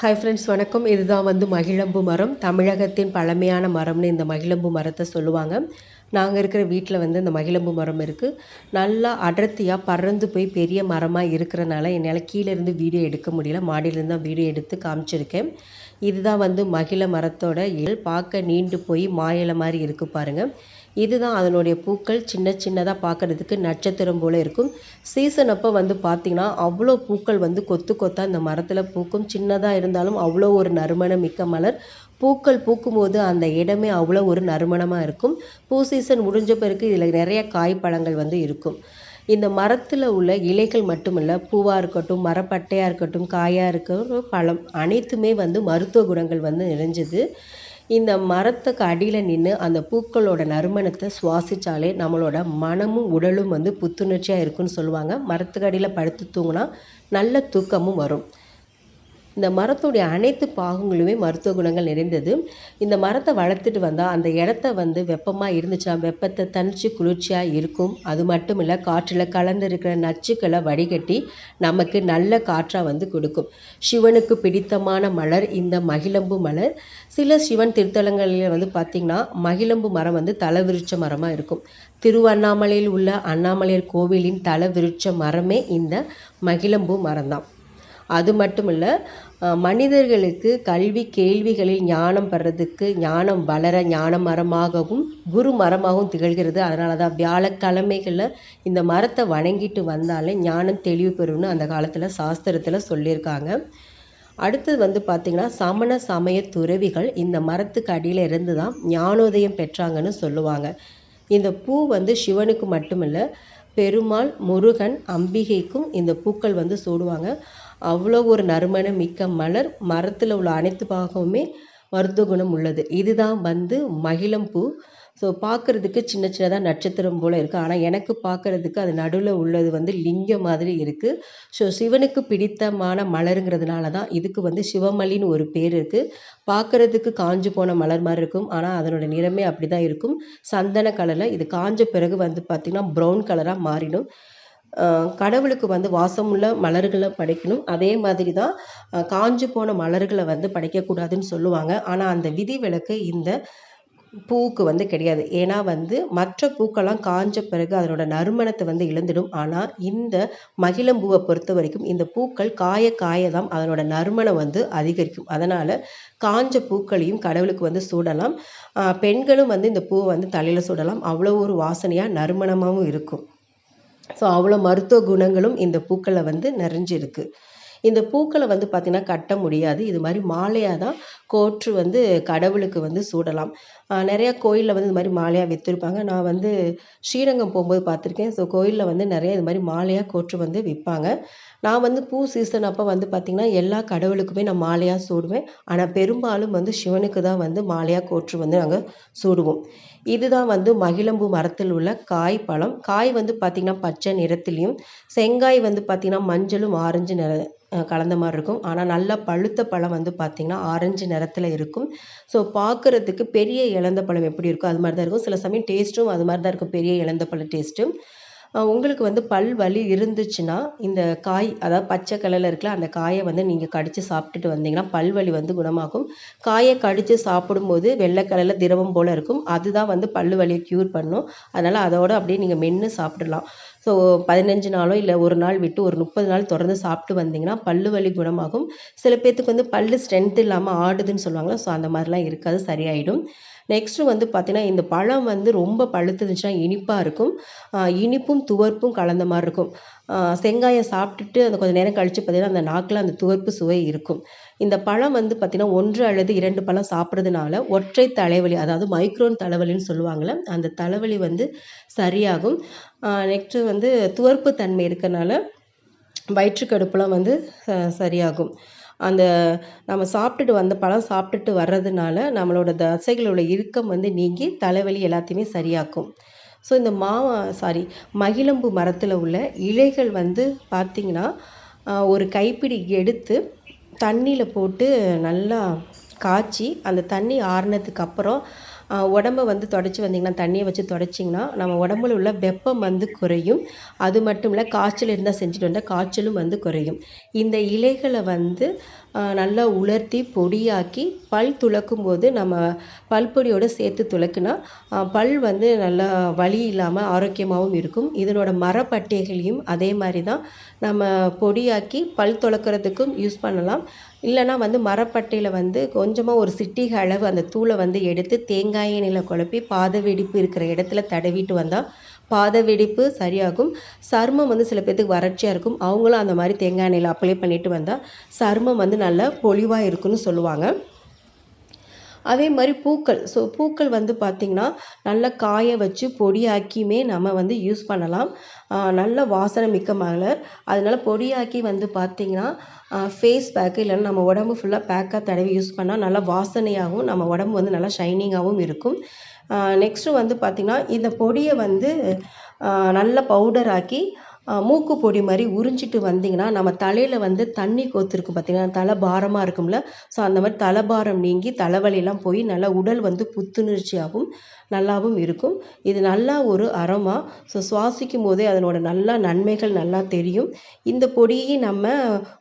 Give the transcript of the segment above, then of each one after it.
Hi friends வணக்கம். இதுதான் வந்து மகிழம்பு மரம். தமிழகத்தின் பழமையான மரம்னு இந்த மகிழம்பு மரத்தை சொல்லுவாங்க. நாங்கள் இருக்கிற வீட்டில் வந்து இந்த மகிழம்பு மரம் இருக்குது நல்லா அடர்த்தியாக பறந்து போய் பெரிய மரமாக இருக்கிறனால என்னால் கீழே இருந்து வீடியோ எடுக்க முடியல. மாடியிலேருந்து தான் வீடியோ எடுத்து காமிச்சிருக்கேன். இதுதான் வந்து மகிழ மரத்தோட இல். பார்க்க நீண்டு போய் மாயில மாதிரி இருக்குது பாருங்கள் இதுதான் அதனுடைய பூக்கள். சின்ன சின்னதாக பார்க்குறதுக்கு நட்சத்திரம் போல் இருக்கும். சீசன் அப்போ வந்து பார்த்திங்கன்னா அவ்வளோ பூக்கள் வந்து கொத்து கொத்தாக இந்த மரத்தில் பூக்கும். சின்னதாக இருந்தாலும் அவ்வளோ ஒரு நறுமணம் மிக்க மலர். பூக்கள் பூக்கும்போது அந்த இடமே அவ்வளோ ஒரு நறுமணமாக இருக்கும். பூ சீசன் முடிஞ்ச பிறகு இதில் நிறைய காய் பழங்கள் வந்து இருக்கும். இந்த மரத்தில் உள்ள இலைகள் மட்டுமல்ல பூவாக இருக்கட்டும் மரப்பட்டையாக இருக்கட்டும் காயாக இருக்கட்டும் பழம் அனைத்துமே வந்து மருத்துவ குணங்கள் வந்து நிறைஞ்சது. இந்த மரத்துக்கு அடியில் நின்று அந்த பூக்களோட நறுமணத்தை சுவாசித்தாலே நம்மளோட மனமும் உடலும் வந்து புத்துணர்ச்சியாக இருக்குன்னு சொல்லுவாங்க. மரத்துக்கு அடியில் படுத்து தூங்கினா நல்ல தூக்கமும் வரும். இந்த மரத்துடைய அனைத்து பாகங்களுமே மருத்துவ குணங்கள் நிறைந்தது. இந்த மரத்தை வளர்த்துட்டு வந்தால் அந்த இடத்த வந்து வெப்பமாக இருந்துச்சா? வெப்பத்தை தனிச்சு குளிர்ச்சியாக இருக்கும். அது மட்டும் இல்லை காற்றில் கலந்துருக்கிற நச்சுக்களை வடிகட்டி நமக்கு நல்ல காற்றாக வந்து கொடுக்கும். சிவனுக்கு பிடித்தமான மலர் இந்த மகிழம்பு மலர். சில சிவன் திருத்தலங்களில் வந்து பார்த்திங்கன்னா மகிழம்பு மரம் வந்து தலவிருட்ச மரமாக இருக்கும். திருவண்ணாமலையில் உள்ள அண்ணாமலையார் கோவிலின் தலவிருட்ச மரமே இந்த மகிழம்பூ மரம்தான். அது மட்டும் இல்லை மனிதர்களுக்கு கல்வி கேள்விகளில் ஞானம் பெறதுக்கு ஞானம் வளர ஞான மரமாகவும் குரு மரமாகவும் திகழ்கிறது. அதனால தான் வியாழக்கிழமைகளில் இந்த மரத்தை வணங்கிட்டு வந்தாலே ஞானம் தெளிவு பெறும்னு அந்த காலத்தில் சாஸ்திரத்தில் சொல்லியிருக்காங்க. அடுத்தது வந்து பார்த்திங்கன்னா சமண சமய துறவிகள் இந்த மரத்துக்கு அடியில் இருந்து தான் ஞானோதயம் பெற்றாங்கன்னு சொல்லுவாங்க. இந்த பூ வந்து சிவனுக்கு மட்டுமில்லை பெருமாள் முருகன் அம்பிகைக்கும் இந்த பூக்கள் வந்து சூடுவாங்க. அவ்வளோ ஒரு நறுமணம் மிக்க மலர். மரத்தில் உள்ள அனைத்து பாகமுமே மருத்துவ குணம் உள்ளது. இதுதான் வந்து மகிழம்பூ. ஸோ பார்க்குறதுக்கு சின்ன சின்னதாக நட்சத்திரம் போல் இருக்குது ஆனால் எனக்கு பார்க்குறதுக்கு அது நடுவில் உள்ளது வந்து லிங்கம் மாதிரி இருக்குது ஸோ சிவனுக்கு பிடித்தமான மலருங்கிறதுனால தான் இதுக்கு வந்து சிவமலின்னு ஒரு பேர் இருக்குது பார்க்குறதுக்கு காஞ்சு போன மலர் மாதிரி இருக்கும். ஆனால் அதனோட நிறமே அப்படி தான் இருக்கும். சந்தன கலரில் இது காஞ்ச பிறகு வந்து பார்த்திங்கன்னா ப்ரௌன் கலராக மாறிடும். கடவுளுக்கு வந்து வாசமுள்ள மலர்களை படைக்கணும். அதே மாதிரி தான் காஞ்சு போன மலர்களை வந்து படைக்கக்கூடாதுன்னு சொல்லுவாங்க. ஆனால் அந்த விதி விலக்கு இந்த பூவுக்கு வந்து கிடையாது. ஏன்னா வந்து மற்ற பூக்கள்லாம் காஞ்ச பிறகு அதனோட நறுமணத்தை வந்து இழந்துடும். ஆனால் இந்த மகிழம்பூவை பொறுத்த வரைக்கும் இந்த பூக்கள் காய காய தான் அதனோட நறுமணம் வந்து அதிகரிக்கும். அதனால் காஞ்ச பூக்களையும் கடவுளுக்கு வந்து சூடலாம். பெண்களும் வந்து இந்த பூவை வந்து தலையில் சூடலாம். அவ்வளோ ஒரு வாசனையாக நறுமணமாகவும் இருக்கும். ஸோ அவ்வளோ மருத்துவ குணங்களும் இந்த பூக்களில் வந்து நிறைஞ்சிருக்கு. இந்த பூக்களை வந்து பார்த்திங்கன்னா கட்ட முடியாது. இது மாதிரி மாலையாக தான் கோற்று வந்து கடவுளுக்கு வந்து சூடலாம். நிறையா கோயிலில் வந்து இது மாதிரி மாலையாக விற்றுருப்பாங்க நான் வந்து ஸ்ரீரங்கம் போகும்போது பார்த்துருக்கேன் ஸோ கோயிலில் வந்து நிறைய இது மாதிரி மாலையாக கோற்று வந்து விற்பாங்க நான் வந்து பூ சீசன் அப்போ வந்து பார்த்திங்கன்னா எல்லா கடவுளுக்குமே நான் மாலையாக சூடுவேன். ஆனால் பெரும்பாலும் வந்து சிவனுக்கு தான் வந்து மாலையாக கோற்று வந்து நாங்கள் சூடுவோம். இதுதான் வந்து மகிழம்பூ மரத்தில் உள்ள காய் பழம் காய் வந்து பார்த்திங்கன்னா பச்சை நிறத்துலேயும் செங்காய் வந்து பார்த்திங்கன்னா மஞ்சளும் ஆரஞ்சு நிற கலந்த மாதிரி இருக்கும். ஆனால் நல்லா பழுத்த பழம் வந்து பார்த்திங்கன்னா ஆரஞ்சு நிறத்தில் இருக்கும். ஸோ பார்க்குறதுக்கு பெரிய இழந்த பழம் எப்படி இருக்கும் அது மாதிரி தான் இருக்கும். சில சமயம் டேஸ்ட்டும் அது மாதிரி தான் இருக்கும். பெரிய இழந்த பழம் டேஸ்ட்டும் உங்களுக்கு வந்து பல் வலி இருந்துச்சுன்னா இந்த காய் அதாவது பச்சை கலரில் இருக்கல அந்த காயை வந்து நீங்கள் கடித்து சாப்பிட்டுட்டு வந்தீங்கன்னா பல் வலி வந்து குணமாகும். காயை கடித்து சாப்பிடும்போது வெள்ளை கலரில் திரவம் போல் இருக்கும். அதுதான் வந்து பல் வலியை க்யூர் பண்ணும். அதனால் அதோடு அப்படியே நீங்கள் மென்று சாப்பிடலாம். ஸோ பதினஞ்சு நாளோ இல்லை ஒரு நாள் விட்டு ஒரு முப்பது நாள் தொடர்ந்து சாப்பிட்டு வந்தீங்கன்னா பல்லு வலி குணமாகும். சில பேர்த்துக்கு வந்து பல்லு ஸ்ட்ரென்த் இல்லாமல் ஆடுதுன்னு சொல்லுவாங்களா ஸோ அந்த மாதிரிலாம் இருக்காது சரியாயிடும். நெக்ஸ்ட்டு வந்து பார்த்திங்கன்னா இந்த பழம் வந்து ரொம்ப பழுத்துருந்துச்சுன்னா இனிப்பாக இருக்கும். இனிப்பும் துவர்ப்பும் கலந்த மாதிரி இருக்கும். செங்காயம் சாப்பிட்டுட்டு அந்த கொஞ்சம் நேரம் கழித்து பார்த்தீங்கன்னா அந்த நாக்கில் அந்த துவர்ப்பு சுவை இருக்கும். இந்த பழம் வந்து பார்த்திங்கன்னா ஒன்று அல்லது இரண்டு பழம் சாப்பிட்றதுனால ஒற்றை தலைவலி அதாவது மைக்ரோன் தலைவலின்னு சொல்லுவாங்கள்ல அந்த தலைவலி வந்து சரியாகும். நெக்ஸ்ட்டு வந்து துவர்ப்பு தன்மை இருக்கிறனால வயிற்றுக்கடுப்புலாம் வந்து சரியாகும். அந்த நம்ம சாப்பிட்டுட்டு வந்த பழம் சாப்பிட்டுட்டு வர்றதுனால நம்மளோட தசைகளோட இறுக்கம் வந்து நீங்கி தலைவலி எல்லாத்தையுமே சரியாக்கும். ஸோ இந்த மாவா சாரி மகிழம்பு மரத்தில் உள்ள இலைகள் வந்து பார்த்திங்கன்னா ஒரு கைப்பிடி எடுத்து தண்ணியில் போட்டு நல்லா காய்ச்சி அந்த தண்ணி ஆறுனதுக்கு அப்புறம் உடம்ப வந்து தொடச்சி வந்தீங்கன்னா தண்ணியை வச்சு தொடச்சிங்கன்னா நம்ம உடம்புல உள்ள வெப்பம் வந்து குறையும். அது மட்டும் இல்லை காய்ச்சல் இருந்தால் செஞ்சுட்டு வந்தால் காய்ச்சலும் வந்து குறையும். இந்த இலைகளை வந்து நல்லா உலர்த்தி பொடியாக்கி பல் துலக்கும்போது நம்ம பல்பொடியோடு சேர்த்து துலக்குனா பல் வந்து நல்லா வலி இல்லாமல் ஆரோக்கியமாகவும் இருக்கும். இதனோட மரப்பட்டைகளையும் அதே மாதிரி தான் நம்ம பொடியாக்கி பல் துலக்கிறதுக்கும் யூஸ் பண்ணலாம். இல்லைனா வந்து மரப்பட்டையில் வந்து கொஞ்சமாக ஒரு சிட்டிக அளவு அந்த தூளை வந்து எடுத்து தேங்காய் எண்ணெயில் குழப்பி பாத வெடிப்பு இருக்கிற இடத்துல தடவிட்டு வந்தால் பாத வெடிப்பு சரியாகும். சருமம் வந்து சில பேர்த்துக்கு வறட்சியாக இருக்கும். அவங்களும் அந்த மாதிரி தேங்காய் எண்ணெயில் அப்ளை பண்ணிட்டு வந்தால் சருமம் வந்து நல்லா பொலிவாக இருக்குன்னு சொல்லுவாங்க. அதே மாதிரி பூக்கள். ஸோ பூக்கள் வந்து பார்த்திங்கன்னா நல்லா காய வச்சு பொடியாக்கியுமே நம்ம வந்து யூஸ் பண்ணலாம். நல்ல வாசனை மிக்க மலர். அதனால் பொடியாக்கி வந்து பார்த்திங்கன்னா ஃபேஸ் பேக்கு இல்லைன்னா நம்ம உடம்பு ஃபுல்லாக பேக்காக தடவி யூஸ் பண்ணால் நல்லா வாசனையாகவும் நம்ம உடம்பு வந்து நல்லா ஷைனிங்காகவும் இருக்கும். நெக்ஸ்ட்டு வந்து பார்த்திங்கன்னா இந்த பொடியை வந்து நல்ல பவுடர் ஆக்கி மூக்கு பொடி மாதிரி உறிஞ்சிட்டு வந்தீங்கன்னா நம்ம தலையில் வந்து தண்ணி கோர்த்துருக்கும் பார்த்திங்கன்னா தலை பாரமாக இருக்கும்ல ஸோ அந்த மாதிரி தலை பாரம் நீங்கி தலைவலியெல்லாம் போய் நல்லா உடல் வந்து புத்துணர்ச்சியாகவும் நல்லாவும் இருக்கும். இது நல்லா ஒரு அரோமா ஸோ சுவாசிக்கும் போதே அதனோட நல்லா நன்மைகள் நல்லா தெரியும். இந்த பொடியை நம்ம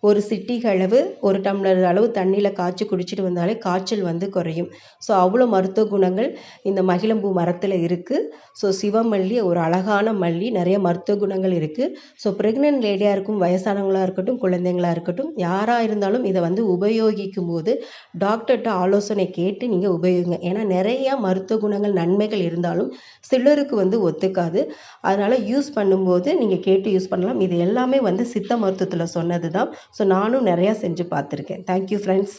ஒரு சிட்டிகை அளவு ஒரு டம்ளர் அளவு தண்ணியில் காய்ச்சி குடிச்சிட்டு வந்தாலே காய்ச்சல் வந்து குறையும். ஸோ அவ்வளோ மருத்துவ குணங்கள் இந்த மகிழம்பூ மரத்தில் இருக்குது ஸோ சிவமல்லி ஒரு அழகான மல்லி நிறைய மருத்துவ குணங்கள் இருக்குது ஸோ ப்ரெக்னென்ட் லேடியாக இருக்கும் வயசானவங்களாக இருக்கட்டும் குழந்தைங்களாக இருக்கட்டும் யாராக இருந்தாலும் இதை வந்து உபயோகிக்கும் போது டாக்டர்கிட்ட ஆலோசனை கேட்டு நீங்கள் உபயோகிங்க. ஏன்னா நிறையா மருத்துவ குணங்கள் நன்மைகள் இருந்தாலும் சிலருக்கு வந்து ஒத்துக்காது. அதனால் யூஸ் பண்ணும்போது நீங்கள் கேட்டு யூஸ் பண்ணலாம். இது எல்லாமே வந்து சித்த மருத்துவத்தில் சொன்னது தான் ஸோ நானும் நிறையா செஞ்சு பார்த்துருக்கேன். Thank you friends